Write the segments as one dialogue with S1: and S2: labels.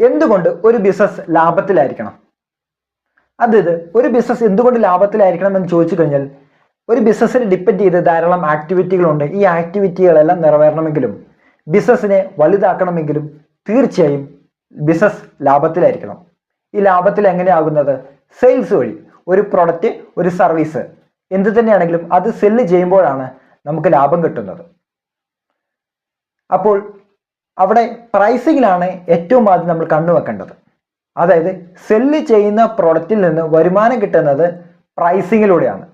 S1: എന്തുകൊണ്ട് ഒരു ബിസിനസ് ലാഭത്തിലായിരിക്കണം? അതായത് ഒരു ബിസിനസ് എന്തുകൊണ്ട് ലാഭത്തിലായിരിക്കണം എന്ന് ചോദിച്ചു കഴിഞ്ഞാൽ ഒരു ബിസിനസ്സിനെ ഡിപ്പെൻഡ് ചെയ്ത് ധാരാളം ആക്ടിവിറ്റികളുണ്ട് ഈ ആക്ടിവിറ്റികളെല്ലാം നിറവേറണമെങ്കിലും ബിസിനസ്സിനെ വലുതാക്കണമെങ്കിലും തീർച്ചയായും ബിസിനസ് ലാഭത്തിലായിരിക്കണം. ഈ ലാഭത്തിൽ എങ്ങനെയാകുന്നത്? സെയിൽസ് വഴി ഒരു പ്രൊഡക്റ്റ് ഒരു സർവീസ് എന്ത് തന്നെയാണെങ്കിലും അത് സെല്ല് ചെയ്യുമ്പോഴാണ് നമുക്ക് ലാഭം കിട്ടുന്നത്. അപ്പോൾ അവിടെ പ്രൈസിങ്ങിലാണ് ഏറ്റവും ആദ്യം നമ്മൾ കണ്ണുവെക്കേണ്ടത് അതായത് സെല്ല് ചെയ്യുന്ന പ്രോഡക്റ്റിൽ നിന്ന് വരുമാനം കിട്ടുന്നത് പ്രൈസിങ്ങിലൂടെയാണ്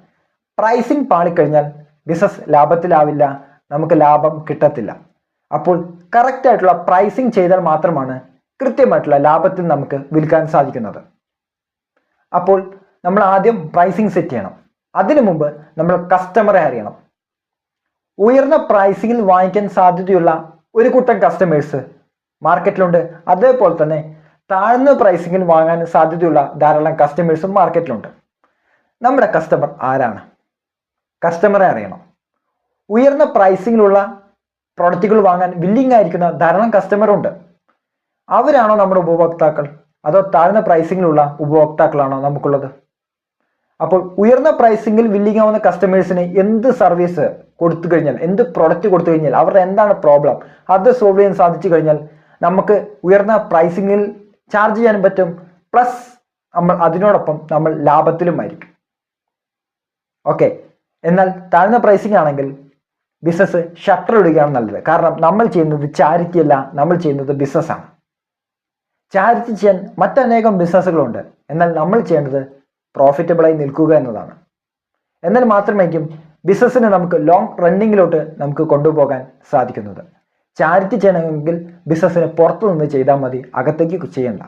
S1: പ്രൈസിങ് പാളിക്കഴിഞ്ഞാൽ ബിസിനസ് ലാഭത്തിലാവില്ല നമുക്ക് ലാഭം കിട്ടത്തില്ല. അപ്പോൾ കറക്റ്റ് ആയിട്ടുള്ള പ്രൈസിങ് ചെയ്താൽ മാത്രമാണ് കൃത്യമായിട്ടുള്ള ലാഭത്തിൽ നമുക്ക് വിൽക്കാൻ സാധിക്കുന്നത്. അപ്പോൾ നമ്മൾ ആദ്യം പ്രൈസിങ് സെറ്റ് ചെയ്യണം. അതിനു മുമ്പ് നമ്മൾ കസ്റ്റമറെ അറിയണം. ഉയർന്ന പ്രൈസിങ്ങിൽ വാങ്ങിക്കാൻ സാധ്യതയുള്ള ഒരു കൂട്ടം കസ്റ്റമേഴ്സ് മാർക്കറ്റിലുണ്ട് അതേപോലെ തന്നെ താഴ്ന്ന പ്രൈസിങ്ങിൽ വാങ്ങാൻ സാധ്യതയുള്ള ധാരാളം കസ്റ്റമേഴ്സും മാർക്കറ്റിലുണ്ട് നമ്മുടെ കസ്റ്റമർ ആരാണ്? കസ്റ്റമറെ അറിയണം. ഉയർന്ന പ്രൈസിങ്ങിലുള്ള പ്രോഡക്റ്റുകൾ വാങ്ങാൻ വില്ലിംഗ് ആയിരിക്കുന്ന ധാരാളം കസ്റ്റമറുണ്ട് അവരാണോ നമ്മുടെ ഉപഭോക്താക്കൾ? അതോ താഴ്ന്ന പ്രൈസിങ്ങിലുള്ള ഉപഭോക്താക്കളാണോ നമുക്കുള്ളത്? അപ്പോൾ ഉയർന്ന പ്രൈസിംഗിൽ വില്ലിംഗ് ആവുന്ന കസ്റ്റമേഴ്സിന് എന്ത് സർവീസ് കൊടുത്തു കഴിഞ്ഞാൽ എന്ത് പ്രൊഡക്റ്റ് കൊടുത്തു കഴിഞ്ഞാൽ അവരുടെ എന്താണ് പ്രോബ്ലം അത് സോൾവ് ചെയ്യാൻ സാധിച്ചു കഴിഞ്ഞാൽ നമുക്ക് ഉയർന്ന പ്രൈസിങ്ങിൽ ചാർജ് ചെയ്യാൻ പറ്റും. പ്ലസ് നമ്മൾ അതിനോടൊപ്പം നമ്മൾ ലാഭത്തിലും ആയിരിക്കും. ഓക്കെ എന്നാൽ താഴ്ന്ന പ്രൈസിംഗ് ആണെങ്കിൽ ബിസിനസ് ഷട്ടർ ഇടുകയാണ് നല്ലത്. കാരണം നമ്മൾ ചെയ്യുന്നത് ചാരിറ്റി അല്ല നമ്മൾ ചെയ്യുന്നത് ബിസിനസ്സാണ് ചാരിറ്റി ചെയ്യാൻ മറ്റനേകം ബിസിനസ്സുകളുണ്ട് എന്നാൽ നമ്മൾ ചെയ്യേണ്ടത് പ്രോഫിറ്റബിളായി നിൽക്കുക എന്നതാണ്. എന്നാൽ മാത്രമേക്കും ബിസിനസ്സിനെ നമുക്ക് ലോങ് റണ്ണിങ്ങിലോട്ട് നമുക്ക് കൊണ്ടുപോകാൻ സാധിക്കുന്നത്. ചാരിറ്റി ചെയ്യണമെങ്കിൽ ബിസിനസ്സിന് പുറത്തു നിന്ന് ചെയ്താൽ മതി അകത്തേക്ക് ചെയ്യണ്ട.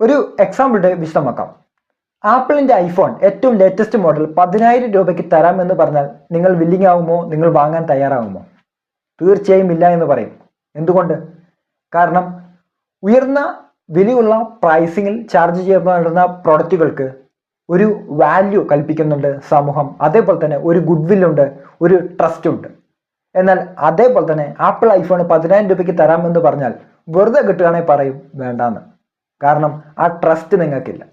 S1: ഒരു എക്സാമ്പിളിന്റെ വിശദമാക്കാം. ആപ്പിളിന്റെ ഐഫോൺ ഏറ്റവും ലേറ്റസ്റ്റ് മോഡൽ പതിനായിരം രൂപയ്ക്ക് തരാമെന്ന് പറഞ്ഞാൽ നിങ്ങൾ വില്ലിംഗ് ആകുമോ നിങ്ങൾ വാങ്ങാൻ തയ്യാറാകുമോ തീർച്ചയായും ഇല്ല എന്ന് പറയും. എന്തുകൊണ്ട്? കാരണം ഉയർന്ന വിലയുള്ള പ്രൈസിങ്ങിൽ ചാർജ് ചെയ്യപ്പെടുന്ന പ്രൊഡക്റ്റുകൾക്ക് ഒരു വാല്യൂ കൽപ്പിക്കുന്നുണ്ട് സമൂഹം. അതേപോലെ തന്നെ ഒരു ഗുഡ് വില്ലുണ്ട് ഒരു ട്രസ്റ്റ് ഉണ്ട്. എന്നാൽ അതേപോലെ തന്നെ ആപ്പിൾ ഐഫോൺ പതിനായിരം രൂപയ്ക്ക് തരാമെന്ന് പറഞ്ഞാൽ വെറുതെ കിട്ടുകയാണെങ്കിൽ പറയും വേണ്ടാന്ന്. കാരണം ആ ട്രസ്റ്റ് നിങ്ങൾക്കില്ല.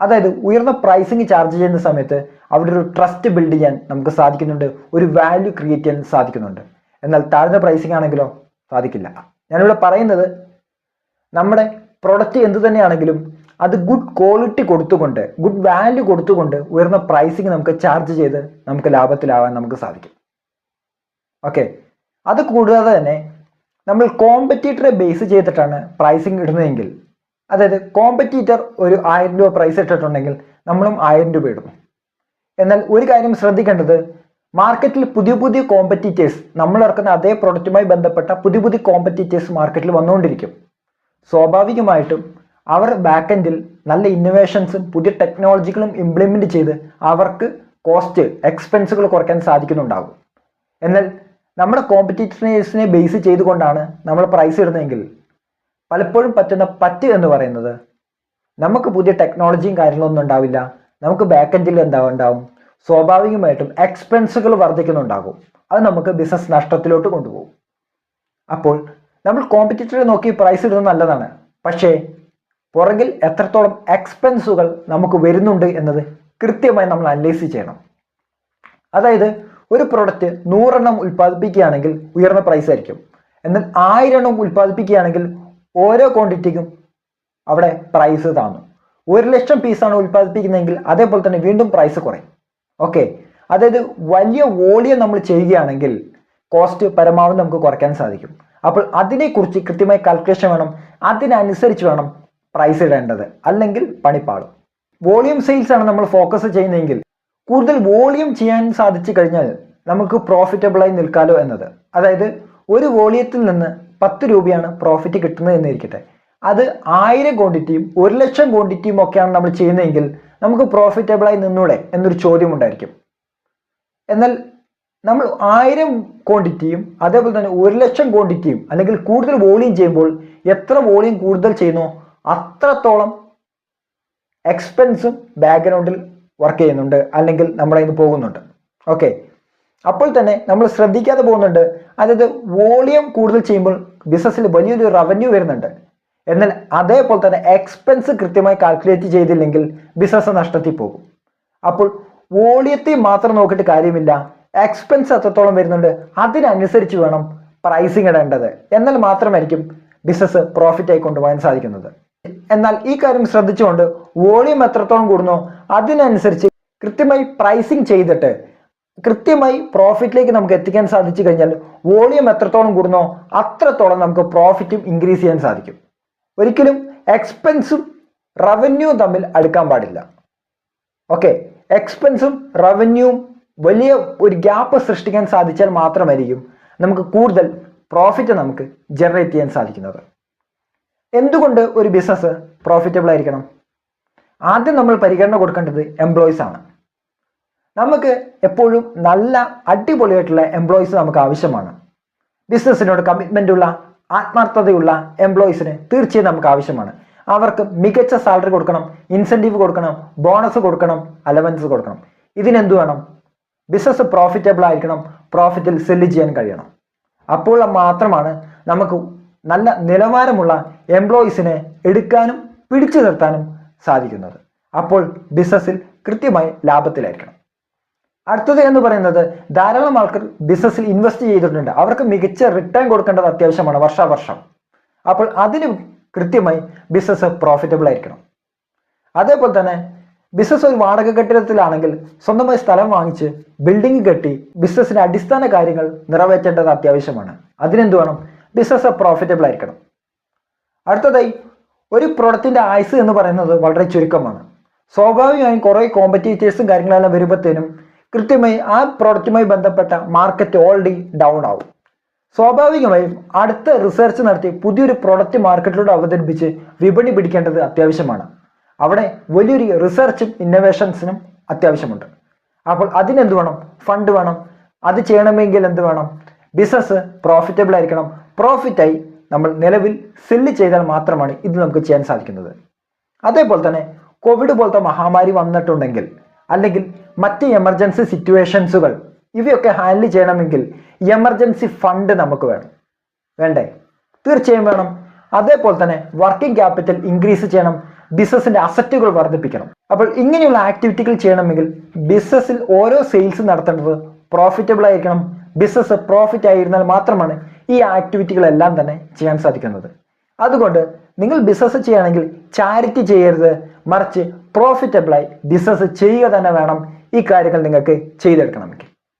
S1: അതായത് ഉയർന്ന പ്രൈസിങ് ചാർജ് ചെയ്യുന്ന സമയത്ത് അവിടെ ഒരു ട്രസ്റ്റ് ബിൽഡ് ചെയ്യാൻ നമുക്ക് സാധിക്കുന്നുണ്ട് ഒരു വാല്യൂ ക്രിയേറ്റ് ചെയ്യാൻ സാധിക്കുന്നുണ്ട്. എന്നാൽ താഴ്ന്ന പ്രൈസിങ് ആണെങ്കിലോ സാധിക്കില്ല. ഞാനിവിടെ പറയുന്നത് നമ്മുടെ പ്രൊഡക്റ്റ് എന്ത് തന്നെയാണെങ്കിലും അത് ഗുഡ് ക്വാളിറ്റി കൊടുത്തുകൊണ്ട് ഗുഡ് വാല്യൂ കൊടുത്തുകൊണ്ട് ഉയർന്ന പ്രൈസിങ് നമുക്ക് ചാർജ് ചെയ്ത് നമുക്ക് ലാഭത്തിലാവാൻ നമുക്ക് സാധിക്കും. ഓക്കെ അത് കൂടാതെ തന്നെ നമ്മൾ കോമ്പറ്റീറ്ററെ ബേസ് ചെയ്തിട്ടാണ് പ്രൈസിങ് ഇടുന്നതെങ്കിൽ അതായത് കോമ്പറ്റീറ്റർ ഒരു ആയിരം രൂപ പ്രൈസ് ഇട്ടിട്ടുണ്ടെങ്കിൽ നമ്മളും ആയിരം രൂപ ഇടും. എന്നാൽ ഒരു കാര്യം ശ്രദ്ധിക്കേണ്ടത് മാർക്കറ്റിൽ പുതിയ പുതിയ കോമ്പറ്റീറ്റേഴ്സ് നമ്മൾ ഇറക്കുന്ന അതേ പ്രൊഡക്റ്റുമായി ബന്ധപ്പെട്ട പുതിയ പുതിയ കോമ്പറ്റീറ്റേഴ്സ് മാർക്കറ്റിൽ വന്നുകൊണ്ടിരിക്കും. സ്വാഭാവികമായിട്ടും അവർ ബാക്കെൻഡിൽ നല്ല ഇന്നോവേഷൻസും പുതിയ ടെക്നോളജികളും ഇംപ്ലിമെന്റ് ചെയ്ത് അവർക്ക് കോസ്റ്റ് എക്സ്പെൻസുകൾ കുറയ്ക്കാൻ സാധിക്കുന്നുണ്ടാകും. എന്നാൽ നമ്മുടെ കോമ്പറ്റീറ്റേഴ്സിനെ ബേസ് ചെയ്തുകൊണ്ടാണ് നമ്മൾ പ്രൈസ് ഇടുന്നതെങ്കിൽ പലപ്പോഴും പറ്റുന്ന പറ്റ് എന്ന് പറയുന്നത് നമുക്ക് പുതിയ ടെക്നോളജിയും കാര്യങ്ങളൊന്നും ഉണ്ടാവില്ല. നമുക്ക് ബാക്കെൻഡിൽ എന്താ ഉണ്ടാവും? സ്വാഭാവികമായിട്ടും എക്സ്പെൻസുകൾ വർദ്ധിക്കുന്നുണ്ടാകും. അത് നമുക്ക് ബിസിനസ് നഷ്ടത്തിലോട്ട് കൊണ്ടുപോകും. അപ്പോൾ നമ്മൾ കോമ്പറ്റീറ്ററെ നോക്കി പ്രൈസ് ഇടുന്നത് നല്ലതാണ്. പക്ഷേ പുറകിൽ എത്രത്തോളം എക്സ്പെൻസുകൾ നമുക്ക് വരുന്നുണ്ട് എന്നത് കൃത്യമായി നമ്മൾ അനലൈസ് ചെയ്യണം. അതായത് ഒരു പ്രൊഡക്റ്റ് നൂറെണ്ണം ഉൽപ്പാദിപ്പിക്കുകയാണെങ്കിൽ ഉയർന്ന പ്രൈസ് ആയിരിക്കും. എന്നാൽ ആയിരം എണ്ണം ഉൽപ്പാദിപ്പിക്കുകയാണെങ്കിൽ ഓരോ ക്വാണ്ടിറ്റിക്കും അവിടെ പ്രൈസ് താന്നു ഒരു ലക്ഷം പീസാണ് ഉൽപ്പാദിപ്പിക്കുന്നതെങ്കിൽ അതേപോലെ തന്നെ വീണ്ടും പ്രൈസ് കുറയും. ഓക്കെ അതായത് വലിയ വോളിയം നമ്മൾ ചെയ്യുകയാണെങ്കിൽ കോസ്റ്റ് പരമാവധി നമുക്ക് കുറയ്ക്കാൻ സാധിക്കും. അപ്പോൾ അതിനെക്കുറിച്ച് കൃത്യമായി കാൽക്കുലേഷൻ വേണം. അതിനനുസരിച്ച് വേണം പ്രൈസ് ഇടേണ്ടത്. അല്ലെങ്കിൽ പണിപ്പാടും വോളിയം സെയിൽസ് ആണ് നമ്മൾ ഫോക്കസ് ചെയ്യുന്നതെങ്കിൽ കൂടുതൽ വോളിയം ചെയ്യാൻ സാധിച്ചു കഴിഞ്ഞാൽ നമുക്ക് പ്രോഫിറ്റബിളായി നിൽക്കാലോ എന്നത്. അതായത് ഒരു വോളിയത്തിൽ നിന്ന് പത്ത് രൂപയാണ് പ്രോഫിറ്റ് കിട്ടുന്നത് എന്നിരിക്കട്ടെ. അത് ആയിരം ക്വാണ്ടിറ്റിയും ഒരു ലക്ഷം ക്വാണ്ടിറ്റിയും ഒക്കെയാണ് നമ്മൾ ചെയ്യുന്നതെങ്കിൽ നമുക്ക് പ്രോഫിറ്റബിളായി നിന്നൂടെ എന്നൊരു ചോദ്യം ഉണ്ടായിരിക്കും. എന്നാൽ നമ്മൾ ആയിരം ക്വാണ്ടിറ്റിയും അതേപോലെ തന്നെ ഒരു ലക്ഷം ക്വാണ്ടിറ്റിയും അല്ലെങ്കിൽ കൂടുതൽ വോളിയം ചെയ്യുമ്പോൾ എത്ര വോളിയം കൂടുതൽ ചെയ്യുന്നോ? അത്രത്തോളം എക്സ്പെൻസും ബാക്ക്ഗ്രൗണ്ടിൽ വർക്ക് ചെയ്യുന്നുണ്ട്. അല്ലെങ്കിൽ നമ്മളെ ഇന്ന് പോകുന്നുണ്ട്. ഓക്കെ അപ്പോൾ തന്നെ നമ്മൾ ശ്രദ്ധിക്കാതെ പോകുന്നുണ്ട്. അതായത് വോളിയം കൂടുതൽ ചെയ്യുമ്പോൾ ബിസിനസ്സിൽ വലിയൊരു റവന്യൂ വരുന്നുണ്ട്. എന്നാൽ അതേപോലെ തന്നെ എക്സ്പെൻസ് കൃത്യമായി കാൽക്കുലേറ്റ് ചെയ്തില്ലെങ്കിൽ ബിസിനസ് നഷ്ടത്തിൽ പോകും. അപ്പോൾ വോളിയത്തെ മാത്രം നോക്കിയിട്ട് കാര്യമില്ല. എക്സ്പെൻസ് അത്രത്തോളം വരുന്നുണ്ട്. അതിനനുസരിച്ച് വേണം പ്രൈസിങ് ഇടേണ്ടത്. എന്നാൽ മാത്രമായിരിക്കും ബിസിനസ് പ്രോഫിറ്റ് ആയി കൊണ്ടുപോകാൻ സാധിക്കുന്നത്. എന്നാൽ ഈ കാര്യം ശ്രദ്ധിച്ചുകൊണ്ട് വോളിയം എത്രത്തോളം കൂടുന്നോ അതിനനുസരിച്ച് കൃത്യമായി പ്രൈസിങ് ചെയ്തിട്ട് കൃത്യമായി പ്രോഫിറ്റിലേക്ക് നമുക്ക് എത്തിക്കാൻ സാധിച്ചു കഴിഞ്ഞാൽ വോളിയം എത്രത്തോളം കൂടുന്നോ അത്രത്തോളം നമുക്ക് പ്രോഫിറ്റും ഇൻക്രീസ് ചെയ്യാൻ സാധിക്കും. ഒരിക്കലും എക്സ്പെൻസും റവന്യൂ തമ്മിൽ അടുക്കാൻ പാടില്ല. ഓക്കെ എക്സ്പെൻസും റവന്യൂവും വലിയ ഒരു ഗ്യാപ്പ് സൃഷ്ടിക്കാൻ സാധിച്ചാൽ മാത്രമായിരിക്കും നമുക്ക് കൂടുതൽ പ്രോഫിറ്റ് നമുക്ക് ജനറേറ്റ് ചെയ്യാൻ സാധിക്കുന്നത്. എന്തുകൊണ്ട് ഒരു ബിസിനസ് പ്രോഫിറ്റബിൾ ആയിരിക്കണം? ആദ്യം നമ്മൾ പരിഗണന കൊടുക്കേണ്ടത് എംപ്ലോയീസ് ആണ്. നമുക്ക് എപ്പോഴും നല്ല അടിപൊളിയായിട്ടുള്ള എംപ്ലോയീസ് നമുക്ക് ആവശ്യമാണ്. ബിസിനസ്സിനോട് കമ്മിറ്റ്മെന്റ് ഉള്ള ആത്മാർത്ഥതയുള്ള എംപ്ലോയീസിന് തീർച്ചയായും നമുക്ക് ആവശ്യമാണ്. അവർക്ക് മികച്ച സാലറി കൊടുക്കണം ഇൻസെന്റീവ് കൊടുക്കണം ബോണസ് കൊടുക്കണം അലവൻസ് കൊടുക്കണം. ഇതിനെന്ത് വേണം? ബിസിനസ് പ്രോഫിറ്റബിൾ ആയിരിക്കണം പ്രോഫിറ്റിൽ സെല്ല് ചെയ്യാൻ കഴിയണം. അപ്പോൾ മാത്രമാണ് നമുക്ക് നല്ല നിലവാരമുള്ള എംപ്ലോയീസിനെ എടുക്കാനും പിടിച്ചു നിർത്താനും സാധിക്കുന്നത്. അപ്പോൾ ബിസിനസ്സിൽ കൃത്യമായി ലാഭത്തിലായിരിക്കണം. അടുത്തത് എന്ന് പറയുന്നത് ധാരാളം ആൾക്കാർ ബിസിനസ്സിൽ ഇൻവെസ്റ്റ് ചെയ്തിട്ടുണ്ട്. അവർക്ക് മികച്ച റിട്ടേൺ കൊടുക്കേണ്ടത് അത്യാവശ്യമാണ് വർഷാവർഷം. അപ്പോൾ അതിന് കൃത്യമായി ബിസിനസ് പ്രോഫിറ്റബിൾ ആയിരിക്കണം. അതേപോലെ തന്നെ ബിസിനസ് ഒരു വാടക കെട്ടിടത്തിലാണെങ്കിൽ സ്വന്തമായി സ്ഥലം വാങ്ങിച്ച് ബിൽഡിംഗ് കെട്ടി ബിസിനസ്സിന്റെ അടിസ്ഥാന കാര്യങ്ങൾ നിറവേറ്റേണ്ടത് അത്യാവശ്യമാണ്. അതിനെന്ത് വേണം? ബിസിനസ് പ്രോഫിറ്റബിൾ ആയിരിക്കണം. അടുത്തതായി ഒരു പ്രൊഡക്റ്റിന്റെ ആയുസ് എന്ന് പറയുന്നത് വളരെ ചുരുക്കമാണ്. സ്വാഭാവികമായും കുറേ കോമ്പറ്റീറ്റേഴ്സും കാര്യങ്ങളെല്ലാം വരുമ്പോഴത്തേനും കൃത്യമായി ആ പ്രോഡക്റ്റുമായി ബന്ധപ്പെട്ട മാർക്കറ്റ് ഓൾറെഡി ഡൗൺ ആവും. സ്വാഭാവികമായും അടുത്ത റിസർച്ച് നടത്തി പുതിയൊരു പ്രോഡക്റ്റ് മാർക്കറ്റിലൂടെ അവതരിപ്പിച്ച് വിപണി പിടിക്കേണ്ടത് അത്യാവശ്യമാണ്. അവിടെ വലിയൊരു റിസർച്ചും ഇന്നോവേഷൻസിനും അത്യാവശ്യമുണ്ട്. അപ്പോൾ അതിനെന്ത് വേണം? ഫണ്ട് വേണം. അത് ചെയ്യണമെങ്കിൽ എന്ത് വേണം? ബിസിനസ് പ്രോഫിറ്റബിൾ ആയിരിക്കണം. പ്രോഫിറ്റായി നമ്മൾ നിലവിൽ സെല്ല് ചെയ്താൽ മാത്രമാണ് ഇത് നമുക്ക് ചെയ്യാൻ സാധിക്കുന്നത്. അതേപോലെ തന്നെ കോവിഡ് പോലത്തെ മഹാമാരി വന്നിട്ടുണ്ടെങ്കിൽ അല്ലെങ്കിൽ മറ്റ് എമർജൻസി സിറ്റുവേഷൻസുകൾ ഇവയൊക്കെ ഹാൻഡിൽ ചെയ്യണമെങ്കിൽ എമർജൻസി ഫണ്ട് നമുക്ക് വേണം. വേണ്ടേ? തീർച്ചയായും വേണം. അതേപോലെ തന്നെ വർക്കിംഗ് ക്യാപിറ്റൽ ഇൻക്രീസ് ചെയ്യണം. ബിസിനസിന്റെ അസറ്റുകൾ വർദ്ധിപ്പിക്കണം. അപ്പോൾ ഇങ്ങനെയുള്ള ആക്ടിവിറ്റികൾ ചെയ്യണമെങ്കിൽ ബിസിനസ്സിൽ ഓരോ സെയിൽസ് നടത്തേണ്ടത് പ്രോഫിറ്റബിൾ ആയിരിക്കണം. ബിസിനസ് പ്രോഫിറ്റ് ആയിരുന്നാൽ മാത്രമാണ് ഈ ആക്ടിവിറ്റികളെല്ലാം തന്നെ ചെയ്യാൻ സാധിക്കുന്നത്. അതുകൊണ്ട് നിങ്ങൾ ബിസിനസ് ചെയ്യുകയാണെങ്കിൽ ചാരിറ്റി ചെയ്യരുത്. മറിച്ച് പ്രോഫിറ്റബിളായി ബിസിനസ് ചെയ്യുക തന്നെ വേണം. ഈ കാര്യങ്ങൾ നിങ്ങൾക്ക് ചെയ്തെടുക്കണമെങ്കിൽ.